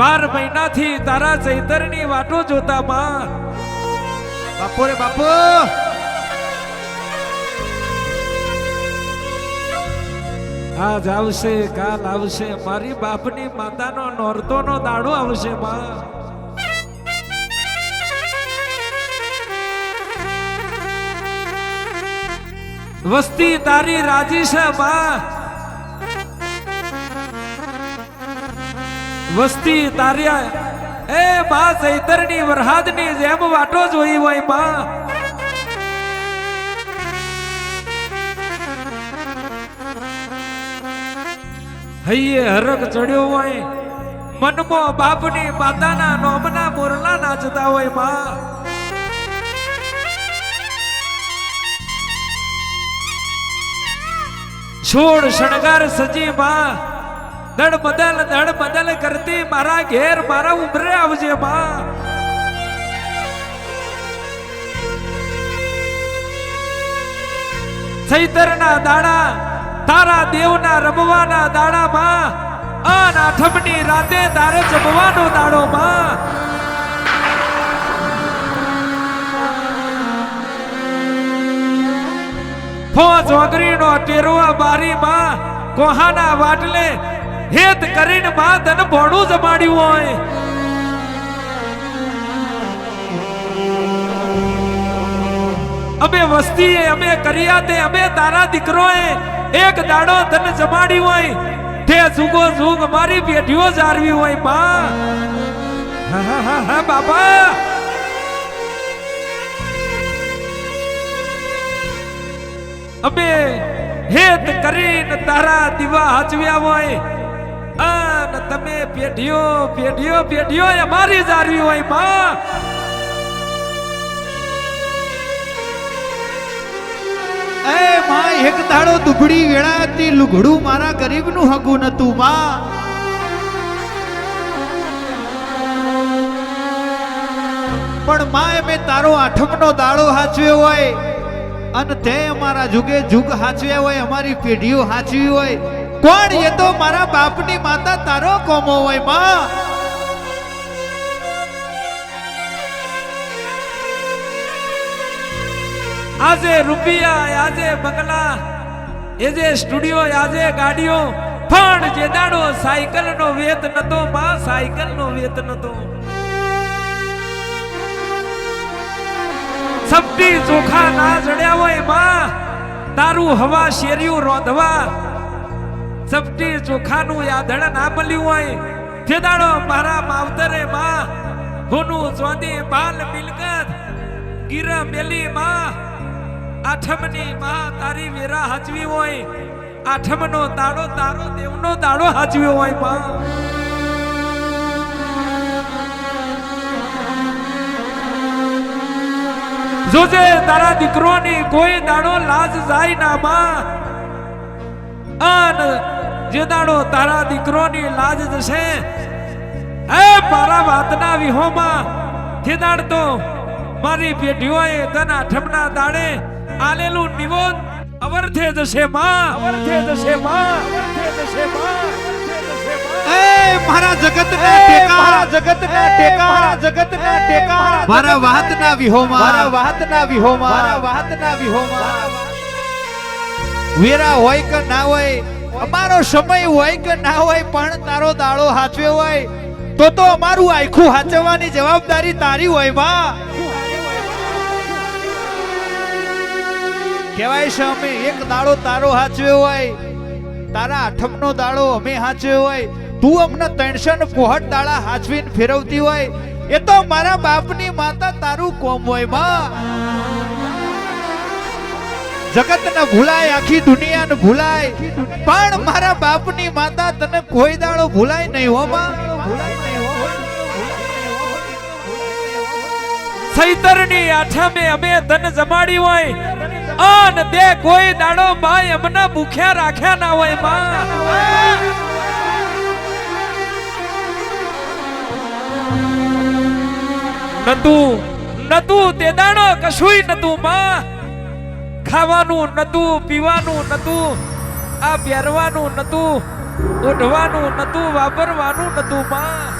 બાર મહિનાથી તારા ચૈતરની વાટો જોતા માં. બાપુ રે બાપુ. આજ આવશે, કાલ આવશે, મારી બાપની માતાનો નોરતોનો દાડો આવશે માં. વસ્તી તારી રાજી છે માં. વસ્તી તાર્યા. એ મા ચૈતરની વરહાદની જેમ વાટો જોઈ હોય બા. હૈયે હરક ચડ્યો હોય. મનમો બાપની માતાના નોમના મોરલા નાચતા હોય બા. છોડ શણગાર સજી માં દડ બદલ દડ બદલ કરતી મારા ઘેર મારા ઉભરે આવજે માં ચૈતરના દાડા, તારા દેવના રમવાના દાડામાં આન આઠમની રાતે તારે જમવાનો દાડો માં ફોજ વગરીનો ટેરવા બારીમાં કોહાના વાટલે હેત કરીને માં તને ભોણું જમાડ્યું હોય. અમે વસ્તીએ અમે કર્યા તે અમે તારા દીકરોએ એક દાડો તને જમાડી હોય. તે જુગો જુગ મારી પેઢીઓ જાળવી હોયમાં હા, હા, હા, બાબા. અમે હેત કરીને તારા દીવા હાચવ્યા હોય. તમે પેઢીઓ પેઢીઓ પેઢીઓ અમારી જાળવી હોયમાં. એ માં, એક દાડો વેળા હતી લુગડું મારા ગરીબનું હગું નતું, માં. પણ માં મેં તારો આઠમનો દાડો હાચવ્યો હોય. અને તે અમારા જુગે જુગ હાચવ્યા હોય, અમારી પેઢીઓ હાચવી હોય. કોણ એ તો મારા બાપની માતા તારો કોમો હોય, માં? આજે રૂપિયા, આજે બંગલા, એ જે સ્ટુડિયો આજે ગાડીઓ, પણ જે દાડો સાયકલ નો વેત નતો, માં સાયકલ નો વેત નતો. સપટી ચોખા ના જડ્યા હોય, માં, તારું હવા શેર્યું રોંધવા. સપટી ચોખાનું યાદણ ના મળ્યું હોય તે દાડો મારા માવતરે માં હોનું ચોંદી બાલ મિલકત, ગીર મેલી માં, આઠમની માં તારી વેરા હાચવી હોય, આઠમનો દાડો તારો દેવનો દાડો હાચવ્યો હોયમાં. જોજે તારા દીકરોની કોઈ દાડો લાજ જાય ના માં. અન જે દાડો તારા દીકરોની લાજ જશે. એ મારા વાતના વિહોમાં જે દાડ તો મારી પેઢીઓએ તના આઠમના દાડે આલેલું નિવોદ અવર્થે જશે માં. અવર્થે જશે માં. અવર્થે જશે માં. અવરથે જગત મારા જગતના ટેકા મારા જગતના ટેકા મારા જગતના ટેકા મારા વાતના વિહોમાં. મારા વાતના વિહોમાં. મારા વાતના વિહોમાં. વેરા હોય કે ના હોય અમારો સમય હોય કે ના હોય પણ તારો દાડો હાચવ્યો હોય, તો તો અમારું આખું હાચવવાની જવાબદારી તારી હોયમાં કહેવાય છે, અમે એક દાડો તારો હાચવ્યો હોય, તારા આઠમનો દાડો અમે હાચવ્યો હોય, તું અમને ત્રણસો ને પોહટ દાડા હાચવીને ફેરવતી હોય, એ તો મારા બાપની માતા તારું કોમ હોયમાં જગત ને ભૂલાય, આખી દુનિયા ને ભૂલાય. પણ મારા બાપની માતા તને કોઈ દાડો ભૂલાય નહીં હો માં સૈતરની આઠમે અમે તન જમાડી હોય. અન તે કોઈ દાડો માય અમને ભૂખ્યા રાખ્યા ના હોયમાં નતું નતું તે દાડો કશુંય નતું માં ખાવાનું નતું પીવાનું નતું આ પહેરવાનું નતું ઓઢવાનું નતું વાપરવાનું નતું માં.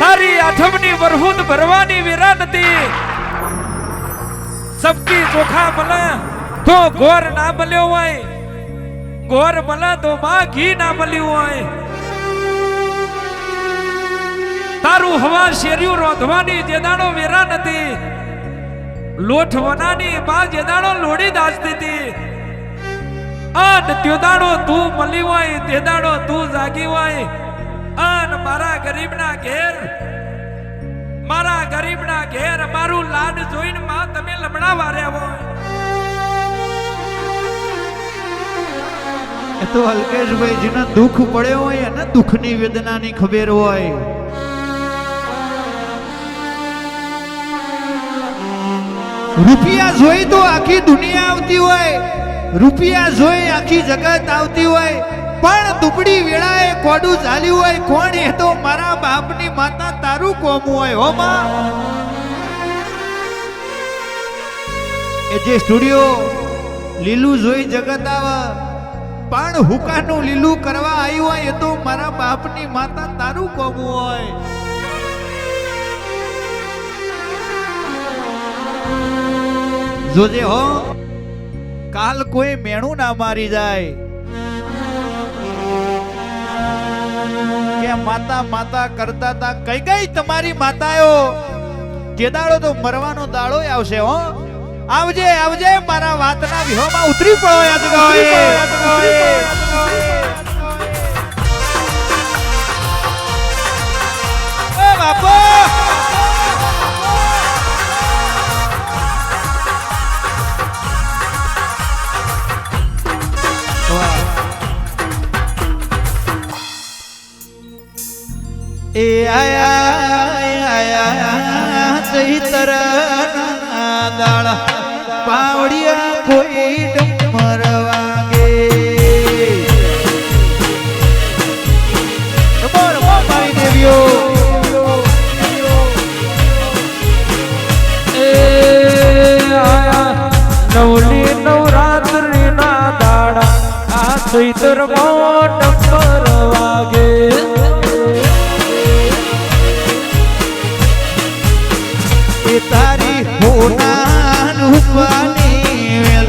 તારી આઠમની વરહુદ ભરવાની વેરા નથી સબકી ચોખા મલા તો ગોર ના મળ્યો હોય, ગોર મલા તો માં ઘી ના મળ્યું હોય. તારું હવા શેર્યું રોધવાની જે દાડો વેરા નથી. લોઠ વનાની માં જે દાડો લોડી દાજતી હતી અન ત્યો દાડો તું મળી હોય તે દાડો તું જાગી હોય. અન મારા ગરીબના ઘેર, મારા ગરીબના ઘેર મારું લાડ જોઈને માં તમે લમણા વાર્યા હોય. તો અલ્કેશભાઈ, જેને દુઃખ પડ્યો હોય એને દુઃખની વેદનાની ખબર હોય. રૂપિયા જોઈ તો આખી દુનિયા આવતી હોય. રૂપિયા જોઈ આખી જગત આવતી હોય. પણ દુબળી વેળાએ કોડું ચાલ્યું હોય. કોણ એ તો મારા બાપની માતા તારું કોમું હોય, હો માં. એ જે સ્ટુડિયો લીલું જોઈ જગત આવે, પણ હુકાનું લીલું કરવા આવ્યું હોય એ તો મારા બાપની માતા તારું કોમું હોય. જોજે હો. કાલ કોઈ મેણું ના મારી જાય. કે માતા માતા કરતા તા કઈ કઈ તમારી માતાઓ? જે દાડો તો મરવાનો દાડો આવશે હો. આવજે આવજે, મારા વાતના વિહોમાં ઉતરી પડો યાદ એ આયા ચૈતર દાળ પાવડિયા કોઈ ડમર વાગે નવલી નવરાત્રી ના દાડા, આ ચૈતર વાગે તારી હોનાનું પાણી વેલ.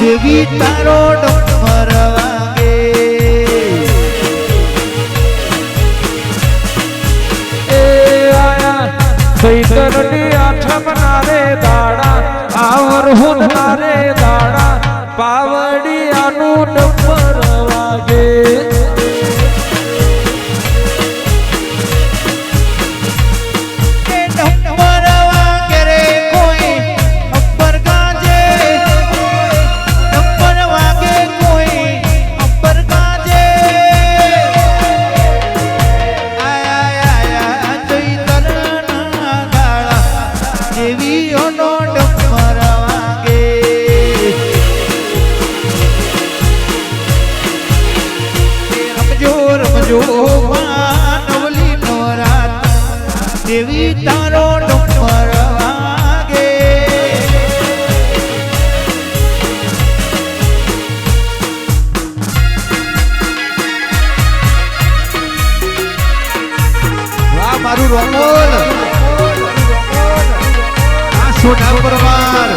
દેવી તારો ડોટ વાગે એ આયા ચૈતરની આઠમ ના રે દાડા આવર હું રે મારું રોકોલ આ સોના પરવાર